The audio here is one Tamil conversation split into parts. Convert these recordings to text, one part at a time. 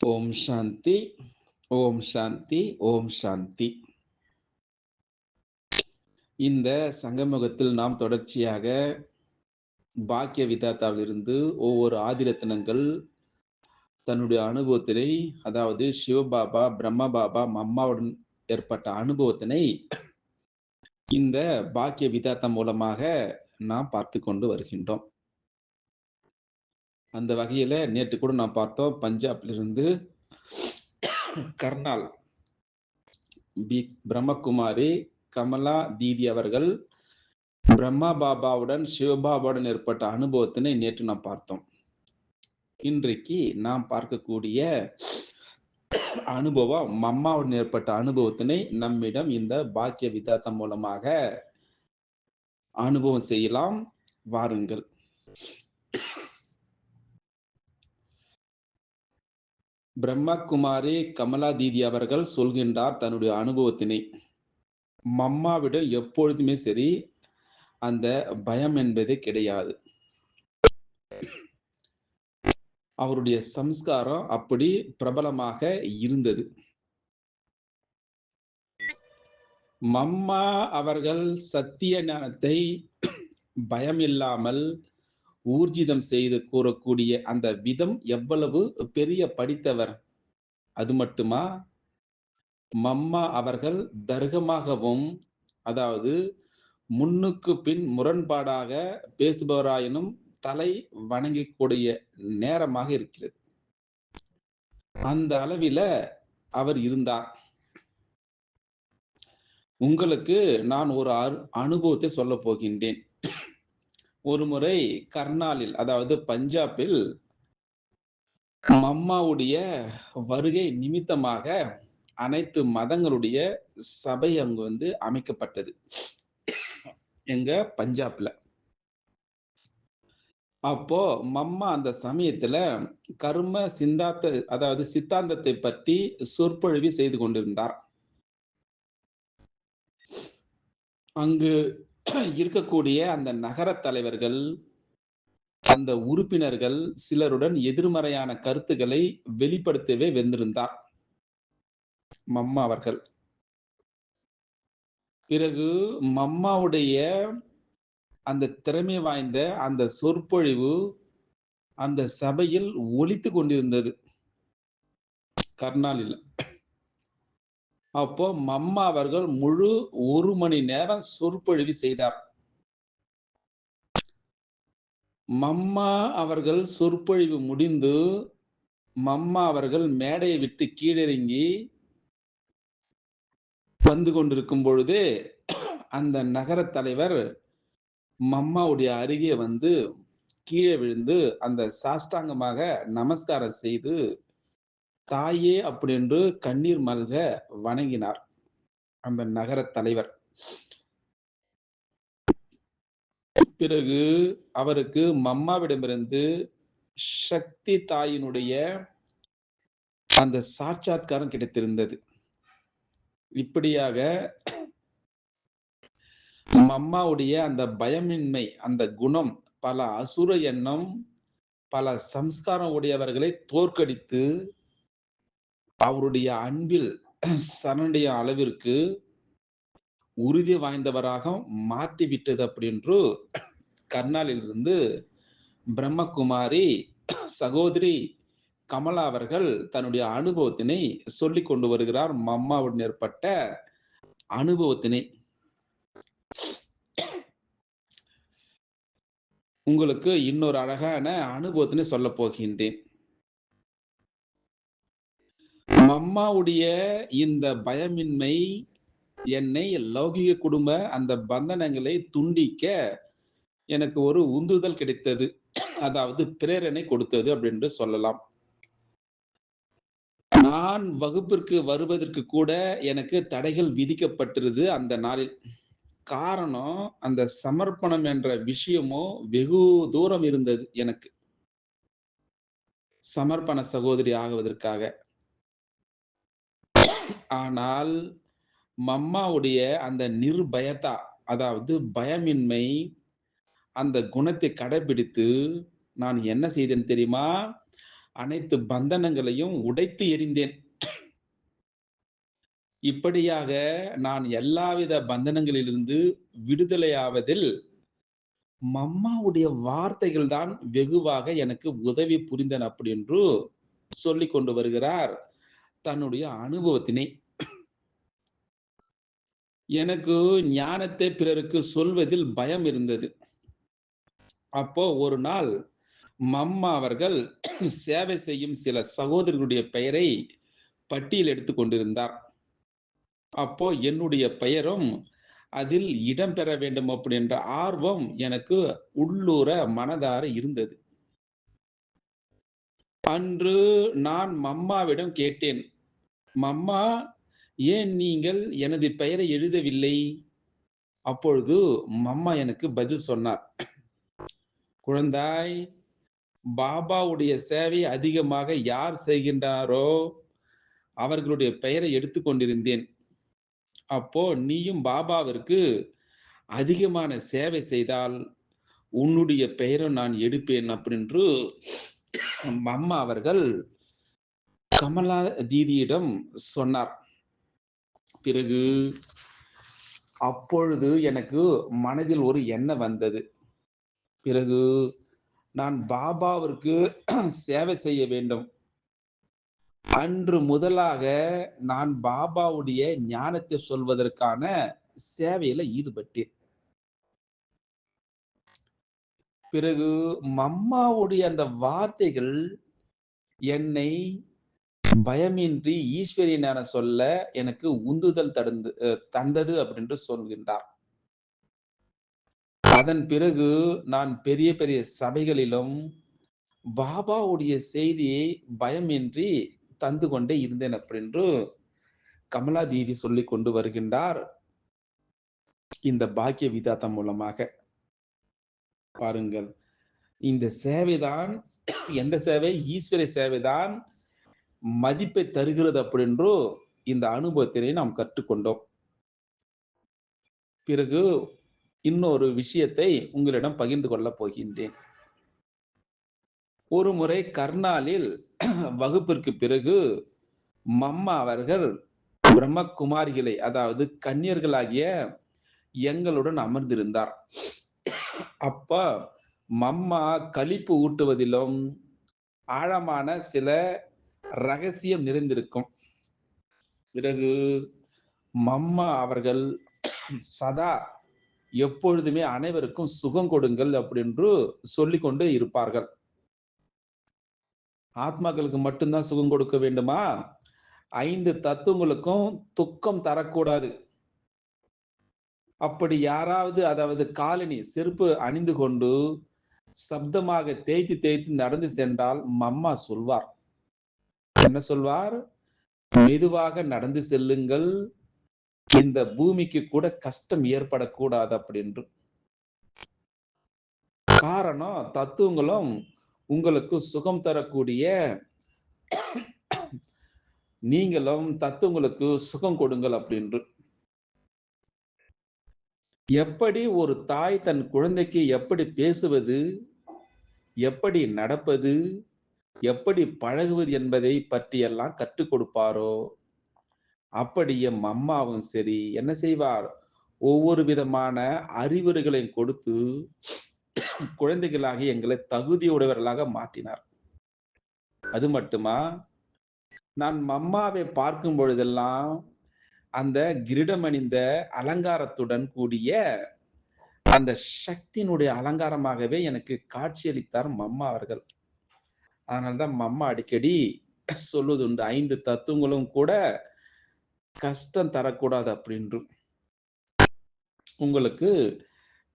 ஓம் சாந்தி ஓம் சாந்தி ஓம் சாந்தி. இந்த சங்கமுகத்தில் நாம் தொடர்ச்சியாக பாக்கிய விதாத்தாவிலிருந்து ஒவ்வொரு ஆதிரத்தினங்கள் தன்னுடைய அனுபவத்தினை அதாவது சிவபாபா பிரம்ம பாபா மம்மாவுடன் ஏற்பட்ட அனுபவத்தினை இந்த பாக்கிய விதாத்தா மூலமாக நாம் பார்த்து கொண்டு வருகின்றோம். அந்த வகையில் நேற்று கூட நான் பார்த்தோம். பஞ்சாப்லேருந்து கர்னால் பி பிரம்மகுமாரி கமலா தீதி அவர்கள் பிரம்மா பாபாவுடன் சிவபாபாவுடன் ஏற்பட்ட அனுபவத்தினை நேற்று நாம் பார்த்தோம். இன்றைக்கு நாம் பார்க்கக்கூடிய அனுபவம் மம்மாவுடன் ஏற்பட்ட அனுபவத்தினை நம்மிடம் இந்த பாக்கிய விதாத்தம் மூலமாக அனுபவம் செய்யலாம். வாருங்கள். பிரம்மகுமாரி கமலா தீதி அவர்கள் சொல்கின்றார் தன்னுடைய அனுபவத்தினை. மம்மாவிடம் எப்பொழுதுமே சரி அந்த பயம் என்பதே கிடையாது. அவருடைய சம்ஸ்காரம் அப்படி பிரபலமாக இருந்தது. மம்மா அவர்கள் சத்திய ஞானத்தை பயம் இல்லாமல் ஊர்ஜிதம் செய்து கூறக்கூடிய அந்த விதம் எவ்வளவு பெரிய படித்தவர்? அது மட்டுமா? மம்மா அவர்கள் தர்க்கமாகவும் அதாவது முன்னுக்கு பின் முரண்பாடாக பேசுபவராயினும் தலை வணங்கக்கூடிய நேரமாக இருக்கிறது. அந்த அளவில அவர் இருந்தார். உங்களுக்கு நான் ஒரு அனுபவத்தை சொல்ல போகின்றேன். ஒரு முறை கர்னாலில் அதாவது பஞ்சாபில் மம்மாவுடைய வருகை நிமித்தமாக அனைத்து மதங்களுடைய சபை அங்கு வந்து அமைக்கப்பட்டது. எங்க? பஞ்சாப்ல. அப்போ மம்மா அந்த சமயத்துல கர்ம சிந்தாத்த அதாவது சித்தாந்தத்தை பற்றி சொற்பொழிவு செய்து கொண்டிருந்தார். அங்கு இருக்கக்கூடிய அந்த நகர தலைவர்கள் அந்த உறுப்பினர்கள் சிலருடன் எதிர்மறையான கருத்துக்களை வெளிப்படுத்தவே வென்றிருந்தார் மம்மா அவர்கள். பிறகு மம்மாவுடைய அந்த திறமை வாய்ந்த அந்த சொற்பொழிவு அந்த சபையில் ஒலித்து கொண்டிருந்தது. கர்னாலில் அப்போ மம்மா அவர்கள் முழு ஒரு மணி நேரம் சொற்பொழிவு செய்தார். மம்மா அவர்கள் சொற்பொழிவு முடிந்து மம்மா அவர்கள் மேடையை விட்டு கீழிறங்கி வந்து கொண்டிருக்கும் பொழுது அந்த நகர தலைவர் மம்மாவுடைய அருகே வந்து கீழே விழுந்து அந்த சாஷ்டாங்கமாக நமஸ்காரம் செய்து தாயே அப்படின்று கண்ணீர் மல்க வணங்கினார் அந்த நகர தலைவர். பிறகு அவருக்கு மம்மாவிடமிருந்து சக்தி தாயினுடைய அந்த சாட்சாத்காரம் கிடைத்திருந்தது. இப்படியாக மம்மாவுடைய அந்த பயமின்மை அந்த குணம் பல அசுர எண்ணம் பல சம்ஸ்காரம் உடையவர்களை தோற்கடித்து அவருடைய அன்பில் சரணுடைய அளவிற்கு உறுதி வாய்ந்தவராக மாற்றிவிட்டது அப்படின்று கர்னாலிலிருந்து பிரம்மகுமாரி சகோதரி கமலா அவர்கள் தன்னுடைய அனுபவத்தினை சொல்லி கொண்டு வருகிறார். மம்மாவுடன் ஏற்பட்ட அனுபவத்தினை. உங்களுக்கு இன்னொரு அழகான அனுபவத்தினை சொல்ல போகின்றேன். அம்மாவுடைய இந்த பயமின்மை என்னை லௌகிக குடும்ப அந்த பந்தனங்களை துண்டிக்க எனக்கு ஒரு உந்துதல் கிடைத்தது. அதாவது பிரேரணை கொடுத்தது அப்படின்னு சொல்லலாம். நான் வகுப்பிற்கு வருவதற்கு கூட எனக்கு தடைகள் விதிக்கப்பட்டிருது அந்த நாளில். காரணம் அந்த சமர்ப்பணம் என்ற விஷயமோ வெகு தூரம் இருந்தது எனக்கு. சமர்ப்பண சகோதரி ஆகுவதற்காக. ஆனால் மம்மாவுடைய அந்த நிர்பயத்தா அதாவது பயமின்மை அந்த குணத்தை கடைபிடித்து நான் என்ன செய்தேன் தெரியுமா அனைத்து பந்தனங்களையும் உடைத்து எறிந்தேன். இப்படியாக நான் எல்லாவித பந்தனங்களிலிருந்து விடுதலையாவதில் மம்மாவுடைய வார்த்தைகள் தான் வெகுவாக எனக்கு உதவி புரிந்தன அப்படி என்று சொல்லி கொண்டு வருகிறார் தன்னுடைய அனுபவத்தினை. எனக்கு ஞானத்தை பிறருக்கு சொல்வதில் பயம் இருந்தது. அப்போ ஒரு நாள் மம்மா அவர்கள் சேவை செய்யும் சில சகோதரர்களுடைய பெயரை பட்டியல் எடுத்து கொண்டிருந்தார். அப்போ என்னுடைய பெயரும் அதில் இடம்பெற வேண்டும் அப்படின்ற ஆர்வம் எனக்கு உள்ளூர மனதார இருந்தது. அன்று நான் மம்மாவிடம் கேட்டேன். மம்மா ஏன் நீங்கள் எனது பெயரை எழுதவில்லை? அப்பொழுது மம்மா எனக்கு பதில் சொன்னார். குழந்தாய், பாபாவுடைய சேவை அதிகமாக யார் செய்கின்றாரோ அவர்களுடைய பெயரை எடுத்துக்கொண்டிருந்தேன் அப்போ நீயும் பாபாவிற்கு அதிகமான சேவை செய்தால் உன்னுடைய பெயரை நான் எடுப்பேன் அப்படின்று மம்மா அவர்கள் கமலா தீதியிடம் சொன்னார். பிறகு அப்பொழுது எனக்கு மனதில் ஒரு எண்ணம் வந்தது. பிறகு நான் பாபாவிற்கு சேவை செய்ய வேண்டும். அன்று முதலாக நான் பாபாவுடைய ஞானத்தை சொல்வதற்கான சேவையில ஈடுபட்டேன். பிறகு மம்மாவுடைய அந்த வார்த்தைகள் என்னை பயமின்றி ஈஸ்வரியனான சொல்ல எனக்கு உந்துதல் தடுந்து தந்தது அப்படின்று சொல்கின்றார். அதன் பிறகு நான் பெரிய பெரிய சபைகளிலும் பாபாவுடைய செய்தியை பயமின்றி தந்து கொண்டே இருந்தேன் அப்படின்று கமலா தீதி சொல்லிக் கொண்டு வருகின்றார். இந்த பாக்கிய விதாத்தம் மூலமாக. பாருங்கள். இந்த சேவைதான் எந்த சேவை? ஈஸ்வர சேவைதான் மதிப்பை தருகிறது அப்படின்றோ இந்த அனுபவத்தினை நாம் கற்றுக்கொண்டோம். பிறகு இன்னொரு விஷயத்தை உங்களிடம் பகிர்ந்து கொள்ளப் போகின்றேன். ஒரு முறை கர்னாலில் வகுப்பிற்கு பிறகு மம்மா அவர்கள் பிரம்மகுமாரிகளை அதாவது கன்னியர்களாகிய எங்களுடன் அமர்ந்திருந்தார். அப்ப மம்மா கழிப்பு ஊட்டுவதிலும் ஆழமான சில ரகசியம் நிறைந்திருக்கும். பிறகு மம்மா அவர்கள் சதா எப்பொழுதுமே அனைவருக்கும் சுகம் கொடுங்கள் அப்படின்று சொல்லிக்கொண்டே இருப்பார்கள். ஆத்மாக்களுக்கு மட்டும் தான் சுகம் கொடுக்க வேண்டுமா? ஐந்து தத்துவங்களுக்கும் துக்கம் தரக்கூடாது. அப்படி யாராவது அதாவது காலனி செருப்பு அணிந்து கொண்டு சப்தமாக தேய்த்து தேய்த்து நடந்து சென்றால் மம்மா சொல்வார். என்ன சொல்வார்? மெதுவாக நடந்து செல்லுங்கள். இந்த பூமிக்கு கூட கஷ்டம் ஏற்படக்கூடாது அப்படின்று. காரணம் தத்துவங்களும் உங்களுக்கு சுகம் தரக்கூடிய நீங்களும் தத்துவங்களுக்கு சுகம் கொடுங்கள் அப்படின்று. எப்படி ஒரு தாய் தன் குழந்தைக்கு எப்படி பேசுவது? எப்படி நடப்பது? எப்படி பழகுவது என்பதை பற்றியெல்லாம் கற்றுக் கொடுப்பாரோ, அப்படியே மம்மாவும் சரி என்ன செய்வார்? ஒவ்வொரு விதமான அறிவுரைகளையும் கொடுத்து குழந்தைகளாக எங்களை தகுதியுடையவர்களாக மாற்றினார். அது மட்டுமா? நான் மம்மாவை பார்க்கும் பொழுதெல்லாம் அந்த கிரீடம் அணிந்த அலங்காரத்துடன் கூடிய அந்த சக்தியினுடைய அலங்காரமாகவே எனக்கு காட்சியளித்தார் மம்மா அவர்கள். அதனால்தான் மம்மா அடிக்கடி சொல்வதுண்டு 5 தத்துவங்களும் கூட கஷ்டம் தரக்கூடாது அப்படின்றும் உங்களுக்கு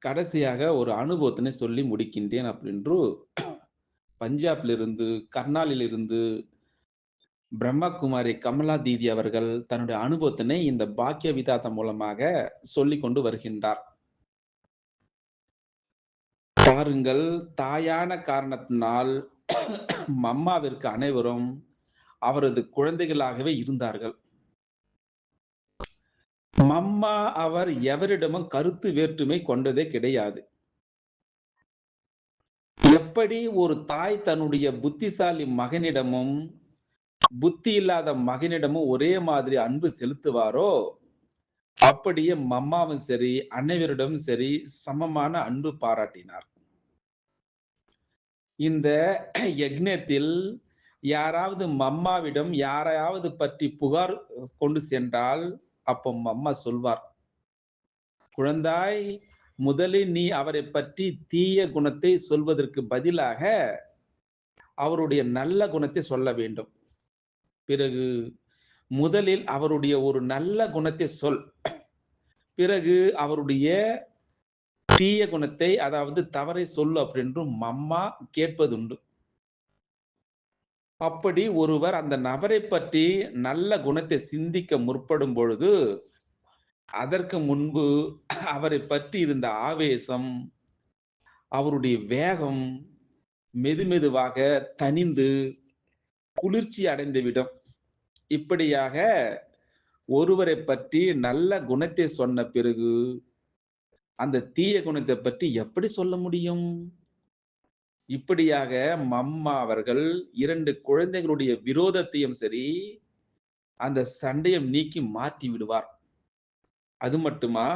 கடைசியாக ஒரு அனுபவத்தினை சொல்லி முடிக்கின்றேன் அப்படின்று பஞ்சாபிலிருந்து, கர்னாலிலிருந்து பிரம்மகுமாரி கமலா தீதி அவர்கள் தன்னுடைய அனுபவத்தினை இந்த பாக்கிய விதாத்தம் மூலமாக சொல்லி கொண்டு வருகின்றார். பாருங்கள், தாயான காரணத்தினால் மம்மாவிற்கு அனைவரும் அவரது குழந்தைகளாகவே இருந்தார்கள். மம்மா அவர் எவரிடமும் கருத்து வேற்றுமை கொண்டதே கிடையாது. எப்படி ஒரு தாய் தன்னுடைய புத்திசாலி மகனிடமும் புத்தி இல்லாத மகனிடமும் ஒரே மாதிரி அன்பு செலுத்துவாரோ? அப்படியே மம்மாவும் சரி அனைவரிடமும் சரி சமமான அன்பு பாராட்டினார். இந்த யக்னத்தில் யாராவது மம்மாவிடம் யாரையாவது பற்றி புகார் கொண்டு சென்றால் அப்போ மம்மா சொல்வார் குழந்தாய் முதலில் நீ அவரை பற்றி தீய குணத்தை சொல்வதற்கு பதிலாக அவருடைய நல்ல குணத்தை சொல்ல வேண்டும். பிறகு முதலில் அவருடைய ஒரு நல்ல குணத்தை சொல். பிறகு அவருடைய தீய குணத்தை அதாவது தவறை சொல்லு அப்படின்றும் மம்மா கேட்பதுண்டு. அப்படி ஒருவர் அந்த நபரை பற்றி நல்ல குணத்தை சிந்திக்க முற்படும் பொழுது அதற்கு முன்பு அவரை பற்றி இருந்த ஆவேசம் அவருடைய வேகம் மெதுமெதுவாக தனிந்து குளிர்ச்சி அடைந்துவிடும் இப்படியாக ஒருவரை பற்றி நல்ல குணத்தை சொன்ன பிறகு அந்த தீய குணத்தை பற்றி எப்படி சொல்ல முடியும்? இப்படியாக மம்மா அவர்கள் இரண்டு குழந்தைகளுடைய விரோதத்தையும் சரி அந்த சண்டையும் நீக்கி மாற்றி விடுவார். அது மட்டுமா?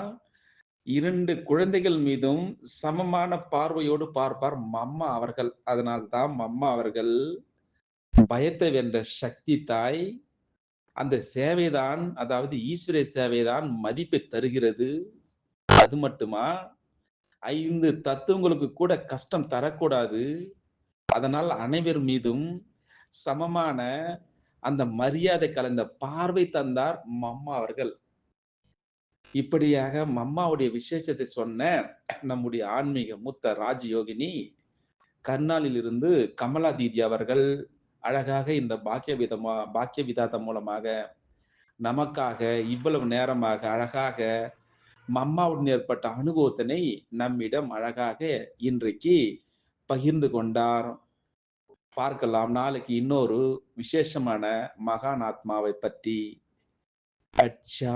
இரண்டு குழந்தைகள் மீதும் சமமான பார்வையோடு பார்ப்பார் மம்மா அவர்கள். அதனால்தான் மம்மா அவர்கள் பயத்தை வென்ற சக்தி தாய் அந்த சேவைதான் அதாவது ஈஸ்வர சேவைதான் மதிப்பை தருகிறது. அது மட்டுமா? ஐந்து தத்துவங்களுக்கு கூட கஷ்டம் தரக்கூடாது. அதனால் அனைவர் மீதும் சமமான அந்த மரியாதை கலந்த பார்வை தந்தார் மம்மா அவர்கள். இப்படியாக மம்மாவுடைய விசேஷத்தை சொன்ன நம்முடைய ஆன்மீக மூத்த ராஜயோகினி கர்னாலில் இருந்து கமலா தீதி அவர்கள் அழகாக இந்த பாக்கிய விதமா பாக்கிய விதாதம் மூலமாக நமக்காக இவ்வளவு நேரமாக அழகாக மம்மாவுடன் ஏற்பட்ட அனுபவத்தினை நம்மிடம் அழகாக இன்றைக்கு பகிர்ந்து கொண்டார். பார்க்கலாம். நாளைக்கு இன்னொரு விசேஷமான மகான் ஆத்மாவை பற்றி. அச்சா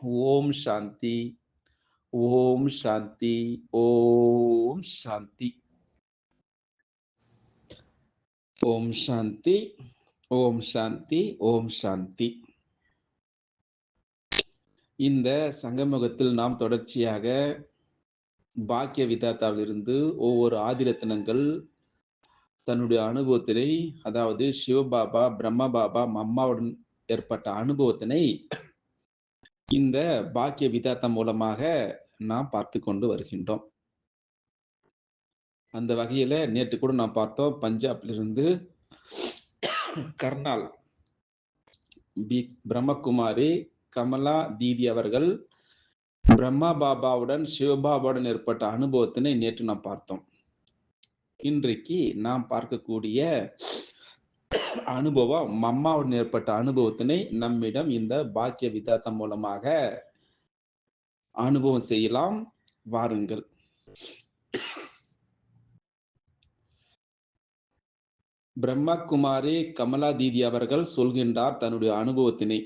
ஓம் சாந்தி. ஓம் சாந்தி. ஓம் சாந்தி. ஓம் சாந்தி ஓம் சாந்தி ஓம் சாந்தி இந்த சங்கமுகத்தில் நாம் தொடர்ச்சியாக பாக்கிய விதாத்தாவிலிருந்து ஒவ்வொரு ஆதிரத்தினங்கள் தன்னுடைய அனுபவத்தினை அதாவது சிவபாபா பிரம்ம பாபா மம்மாவுடன் ஏற்பட்ட அனுபவத்தினை இந்த பாக்கிய விதாத்தா மூலமாக நாம் பார்த்து கொண்டு வருகின்றோம். அந்த வகையில் நேற்று கூட நான் பார்த்தோம். பஞ்சாப்லேருந்து கர்னால் பி பிரம்மகுமாரி கமலா தீதி அவர்கள் பிரம்மா பாபாவுடன் சிவபாபாவுடன் ஏற்பட்ட அனுபவத்தினை நேற்று நாம் பார்த்தோம். இன்றைக்கு நாம் பார்க்கக்கூடிய அனுபவம் மம்மாவுடன் ஏற்பட்ட அனுபவத்தினை நம்மிடம் இந்த பாக்கிய விதாத்தம் மூலமாக அனுபவம் செய்யலாம். வாருங்கள். பிரம்மகுமாரி கமலா தீதி அவர்கள் சொல்கின்றார் தன்னுடைய அனுபவத்தினை.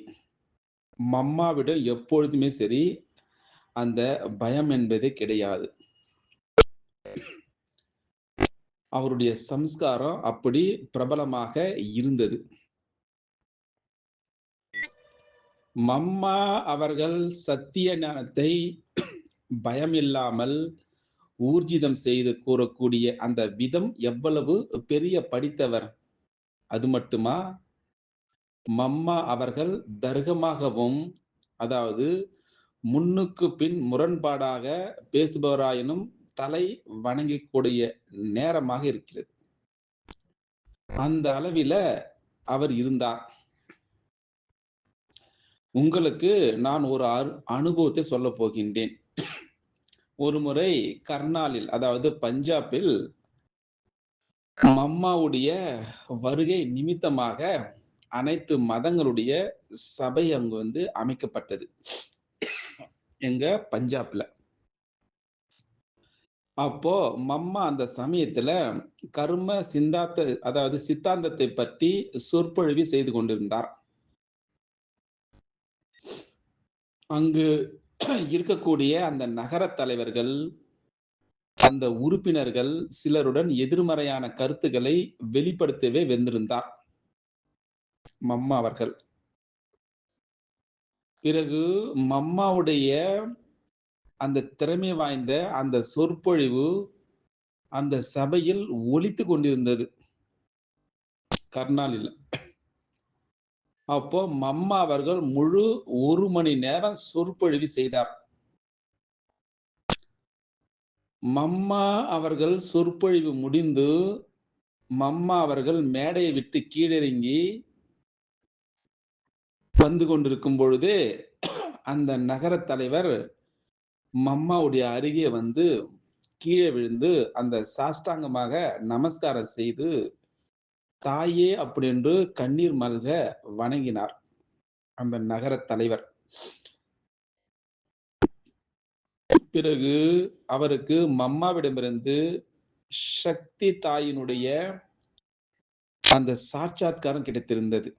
மம்மாவிடம் எப்பொழுதுமே சரி அந்த பயம் என்பதே கிடையாது. அவருடைய சம்ஸ்காரம் அப்படி பிரபலமாக இருந்தது. மம்மா அவர்கள் சத்திய ஞானத்தை பயம் இல்லாமல் ஊர்ஜிதம் செய்து கூறக்கூடிய அந்த விதம் எவ்வளவு பெரிய படித்தவர்? அது மட்டுமா? மம்மா அவர்கள் தர்கமாகவும் அதாவது முன்னுக்கு பின் முரண்பாடாக பேசுபவராயினும் தலை வணங்கக்கூடிய நேரமாக இருக்கிறது. அந்த அளவில அவர் இருந்தார். உங்களுக்கு நான் ஒரு அனுபவத்தை சொல்ல போகின்றேன். ஒரு முறை கர்னாலில் அதாவது பஞ்சாபில் மம்மாவுடைய வருகை நிமித்தமாக அனைத்து மதங்களுடைய சபை அங்கு வந்து அமைக்கப்பட்டது. எங்க? பஞ்சாப்ல. அப்போ மம்மா அந்த சமயத்துல கர்ம சிந்தாத்த அதாவது சித்தாந்தத்தை பற்றி சொற்பொழிவு செய்து கொண்டிருந்தார். அங்கு இருக்கக்கூடிய அந்த நகர தலைவர்கள் அந்த உறுப்பினர்கள் சிலருடன் எதிர்மறையான கருத்துக்களை வெளிப்படுத்தவே வந்திருந்தார். மம்மா அவர்கள். பிறகு மம்மாவுடைய அந்த திறமை வாய்ந்த அந்த சொற்பொழிவு அந்த சபையில் ஒலித்து கொண்டிருந்தது. கர்நாலில் அப்போ மம்மா அவர்கள் முழு ஒரு மணி நேரம் சொற்பொழிவு செய்தார். மம்மா அவர்கள் சொற்பொழிவு முடிந்து மம்மா அவர்கள் மேடையை விட்டு கீழிறங்கி வந்து கொண்டிருக்கும் பொழுதே அந்த நகர தலைவர் மம்மாவுடைய அருகே வந்து கீழே விழுந்து அந்த சாஷ்டாங்கமாக நமஸ்காரம் செய்து தாயே அப்படின்று கண்ணீர் மல்க வணங்கினார் அந்த நகர தலைவர். பிறகு அவருக்கு மம்மாவிடமிருந்து சக்தி தாயினுடைய அந்த சாட்சாத்காரம் கிடைத்திருந்தது.